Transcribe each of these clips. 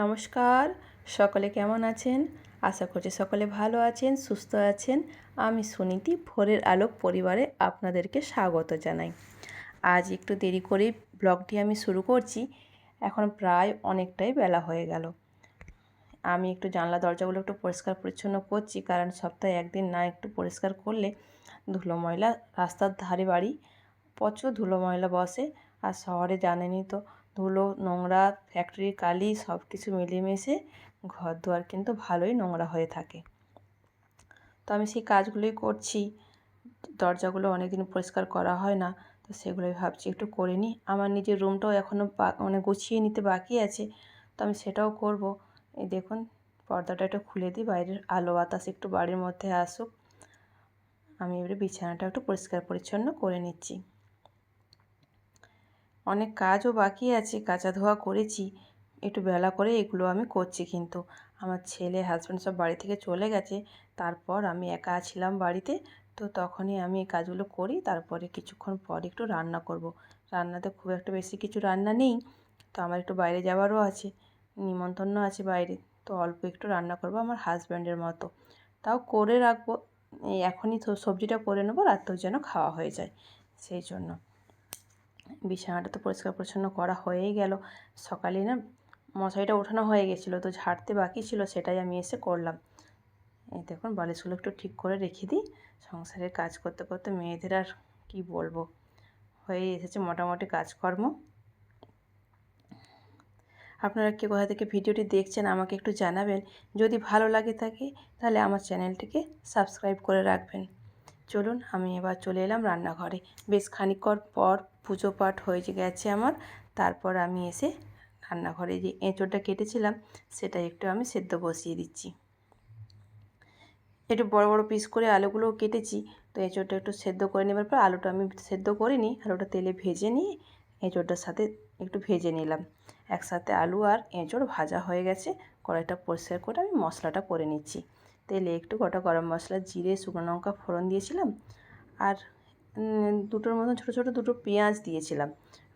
নমস্কার, সকলে কেমন আছেন? আশা করছি সকলে ভালো আছেন, সুস্থ আছেন। আমি সুনীতি, ভোরের আলোক পরিবারে আপনাদেরকে স্বাগত জানাই। আজ একটু দেরি করে ব্লগটি আমি শুরু করছি। এখন প্রায় অনেকটাই বেলা হয়ে গেল। আমি একটু জানলা দরজাগুলো একটু পরিষ্কার পরিচ্ছন্ন করছি, কারণ সপ্তাহে একদিন না একটু পরিষ্কার করলে ধুলো ময়লা, রাস্তার ধারে বাড়ি প্রচুর ধুলো ময়লা বসে, আর শহরে জানেনই তো ধুলো, নোংরা ফ্যাক্টরির কালি সব কিছু মিলেমিশে ঘর দুয়ার কিন্তু ভালোই নোংরা হয়ে থাকে। তো আমি সেই কাজগুলোই করছি। দরজাগুলো অনেক দিন পরিষ্কার করা হয় না, তো সেগুলোই ভাবছি একটু করে নিই। আমার নিজের রুমটাও এখনও মানে গুছিয়ে নিতে বাকি আছে, তো আমি সেটাও করব। এই দেখুন, পর্দাটা একটু খুলে দিই, বাইরের আলো বাতাস একটু বাড়ির মধ্যে আসুক। আমি এবারে বিছানাটা একটু পরিষ্কার পরিচ্ছন্ন করে নিচ্ছি। অনেক কাজও বাকি আছে, কাচা ধোয়া করেছি। একটু বেলা করে এগুলো আমি করছি কিন্তু। আমার ছেলে হাজব্যান্ড সব বাড়ি থেকে চলে গেছে, তারপর আমি একা ছিলাম বাড়িতে। তো তখনই আমি এই কাজগুলো করি, তারপরে কিছুক্ষণ পর একটু রান্না করব। রান্নাতে খুব একটা বেশি কিছু রান্না নেই, তো আমার একটু বাইরে যাওয়ারও আছে নিমন্ত্রণ আছে বাইরে। তো অল্প একটু রান্না করব আমার হাজব্যান্ডের মতো। তাও করে রাখব এখনই সবজিটা করে নেব, রাত্রেও যেন খাওয়া হয়ে যায়, সেই জন্য। বিছানাটা তো পরিষ্কার পরিচ্ছন্ন করা হয়েই গেল। সকালে না মশারিটা ওঠানো হয়ে গেছিল, তো ঝাড়তে বাকি ছিল, সেটাই আমি এসে করলাম। এই দেখুন, বালিশগুলো একটু ঠিক করে রেখে দিই। সংসারের কাজ করতে করতে মেয়েদের আর কি বলব? হয়ে এসেছে মোটামুটি কাজকর্ম। আপনারা কে কোথা থেকে ভিডিওটি দেখছেন আমাকে একটু জানাবেন। যদি ভালো লাগে থাকে, তাহলে আমার চ্যানেলটিকে সাবস্ক্রাইব করে রাখবেন। চলুন, আমি এবার চলে এলাম রান্নাঘরে। বেশ খানিকর পর পুজো পাঠ হয়ে গেছে আমার। তারপর আমি এসে রান্নাঘরে যে এঁচোড়টা কেটেছিলাম, সেটা একটু আমি সেদ্ধ বসিয়ে দিচ্ছি। একটু বড় বড় পিস করে আলুগুলোও কেটেছি, তো এঁচোড়টা একটু সেদ্ধ করে নেবার পর আলুটা আমি সেদ্ধ করে নিই, আলুটা তেলে ভেজে নিয়ে এঁচোড়টার সাথে একটু ভেজে নিলাম। একসাথে আলু আর এঁচোড় ভাজা হয়ে গেছে, কড়াইটা পরিষ্কার করে আমি মশলাটা করে নিচ্ছি। তেলে একটু গোটা গরম মশলা, জিরে, শুকনো লঙ্কা, ফোড়ন দিয়েছিলাম। আর দুটোর মতন ছোটো ছোটো দুটো পেঁয়াজ দিয়েছিলাম।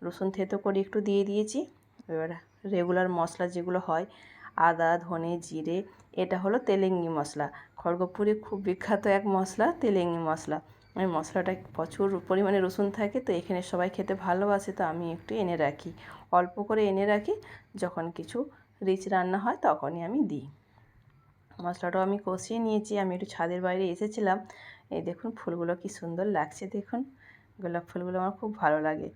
রসুন থেতো করে একটু দিয়ে দিয়েছি। এবার রেগুলার মশলা যেগুলো হয়, আদা, ধনে, জিরে, এটা হলো তেলেঙ্গি মশলা। খড়গপুরে খুব বিখ্যাত এক মশলা, তেলেঙ্গি মশলা। ওই মশলাটা প্রচুর পরিমাণে রসুন থাকে, তো এখানে সবাই খেতে ভালোবাসে, তো আমি একটু এনে রাখি। অল্প করে এনে রাখি, যখন কিছু রিচ রান্না হয়, তখনই আমি দিই। মশলাটাও আমি কষিয়ে নিয়েছি, আমি একটু ছাদের বাইরে এসেছিলাম। এই দেখুন ফুলগুলো কি সুন্দর লাগছে দেখুন। গোলাপ ফুলগুলো আমার খুব ভালো লাগে।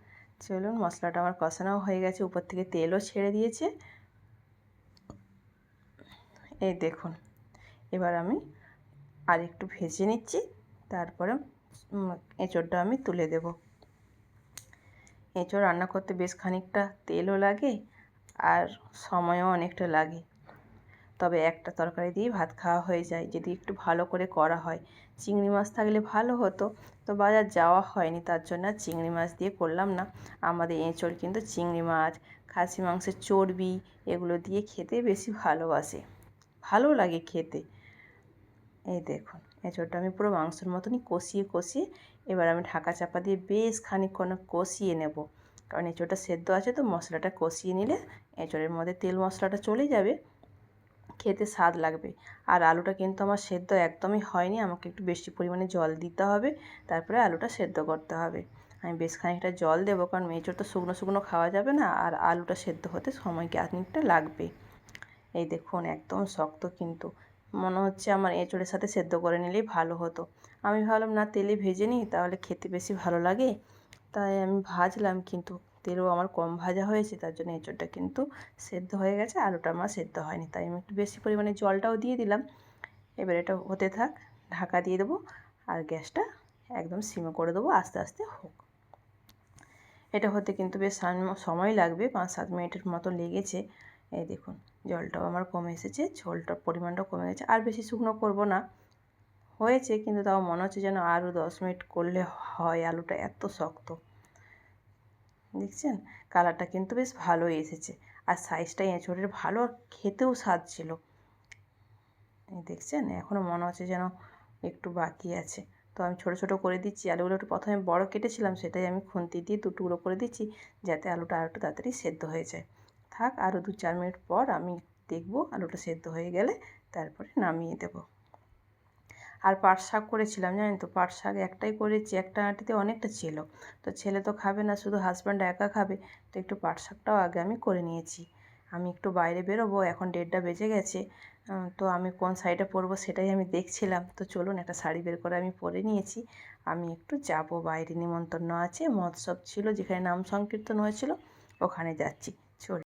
চলুন মশলাটা আমার কষানোও হয়ে গেছে, উপর থেকে তেলও ছেড়ে দিয়েছে। এই দেখুন, এবার আমি আর একটু ভেজে নিচ্ছি, তারপরে এঁচড়টা আমি তুলে দেব। এঁচড় রান্না করতে বেশ খানিকটা তেলও লাগে আর সময়ও অনেকটা লাগে। তবে একটা তরকারি দিয়েই ভাত খাওয়া হয়ে যায়। যদি একটু ভালো করে করা হয়। চিংড়ি মাছ থাকলে ভালো হতো। তো বাজার যাওয়া হয়নি, তার জন্য আর চিংড়ি মাছ দিয়ে করলাম না। আমাদের এঁচড় কিন্তু চিংড়ি মাছ, খাসি মাংসের চর্বি এগুলো দিয়ে খেতে বেশি ভালোবাসে। ভালো লাগে খেতে। এই দেখুন, এঁচড়টা আমি পুরো মাংসের মতনই কষিয়ে কষিয়ে এবার আমি ঢাকা চাপা দিয়ে বেশ খানিকক্ষণ কষিয়ে নেব। কারণ এঁচড়টা সেদ্ধ আছে তো মশলাটা কষিয়ে নিলে এঁচড়ের মধ্যে তেল মশলাটা চলে যাবে। খেতে স্বাদ লাগবে। আর আলুটা কিন্তু আমার সেদ্ধ একদমই হয়নি, আমাকে একটু বেশি পরিমাণে জল দিতে হবে, তারপরে আলুটা সেদ্ধ করতে হবে। আমি বেশ খানিকটা জল দেবো, কারণ মেঁচোর তো শুকনো শুকনো খাওয়া যাবে না, আর আলুটা সেদ্ধ হতে সময় খানিকটা লাগবে। এই দেখুন, একদম শক্ত কিন্তু। মনে হচ্ছে আমার এঁচড়ের সাথে সেদ্ধ করে নিলেই ভালো হতো। আমি ভাবলাম, না, তেলে ভেজে নিই, তাহলে খেতে বেশি ভালো লাগে। তাই আমি ভাজলাম কিন্তু। তেলও আমার কম ভাজা হয়েছে, তার জন্য এঁচোড়টা কিন্তু সেদ্ধ হয়ে গেছে, আলুটা আমার সেদ্ধ হয়নি, তাই আমি একটু বেশি পরিমাণে জলটাও দিয়ে দিলাম। এবার এটা হতে থাক, ঢাকা দিয়ে দেবো আর গ্যাসটা একদম সিমে করে দেবো, আস্তে আস্তে হোক। এটা হতে কিন্তু বেশ সময় লাগবে, পাঁচ সাত মিনিটের মতো লেগেছে। এই দেখুন, জলটাও আমার কমে এসেছে, ঝোলটার পরিমাণটাও কমে গেছে, আর বেশি শুকনো করব না। হয়েছে, কিন্তু তাও মনে হচ্ছে যেন আরও দশ মিনিট করলে হয়, আলুটা এত শক্ত। দেখছেন? কালারটা কিন্তু বেশ ভালোই এসেছে। আর সাইজটা এঁচড়ের ভালো, আর খেতেও স্বাদ ছিল। দেখছেন? এখনও মনে হচ্ছে যেন একটু বাকি আছে। তো আমি ছোটো ছোটো করে দিচ্ছি। আলুগুলো একটু প্রথমে বড় কেটেছিলাম, সেটাই আমি খুন্তি দিয়ে দু টুকরো করে দিচ্ছি, যাতে আলুটা আর একটু তাড়াতাড়ি সেদ্ধ হয়ে যায়। থাক আরও দু চার মিনিট পর আমি দেখব আলুটা সেদ্ধ হয়ে গেলে তারপরে নামিয়ে দেবো। আর পাট শাক করেছিলাম, জানেন তো? পাট শাক একটাই করেছি, একটা আঁটিতে অনেকটা ছিল। তো ছেলে তো খাবে না, শুধু হাজব্যান্ড একা খাবে। তো একটু পাট শাকটাও আগে আমি করে নিয়েছি। আমি একটু বাইরে বেরোবো, এখন দেড়টা বেজে গেছে। তো আমি কোন শাড়িটা পরবো সেটাই আমি দেখছিলাম। তো চলুন, একটা শাড়ি বের করে আমি পরে নিয়েছি। আমি একটু যাব, বাইরে নিমন্ত্রণ আছে, মহোৎসব ছিল, যেখানে নাম সংকীর্তন হয়েছিল, ওখানে যাচ্ছি। চলুন।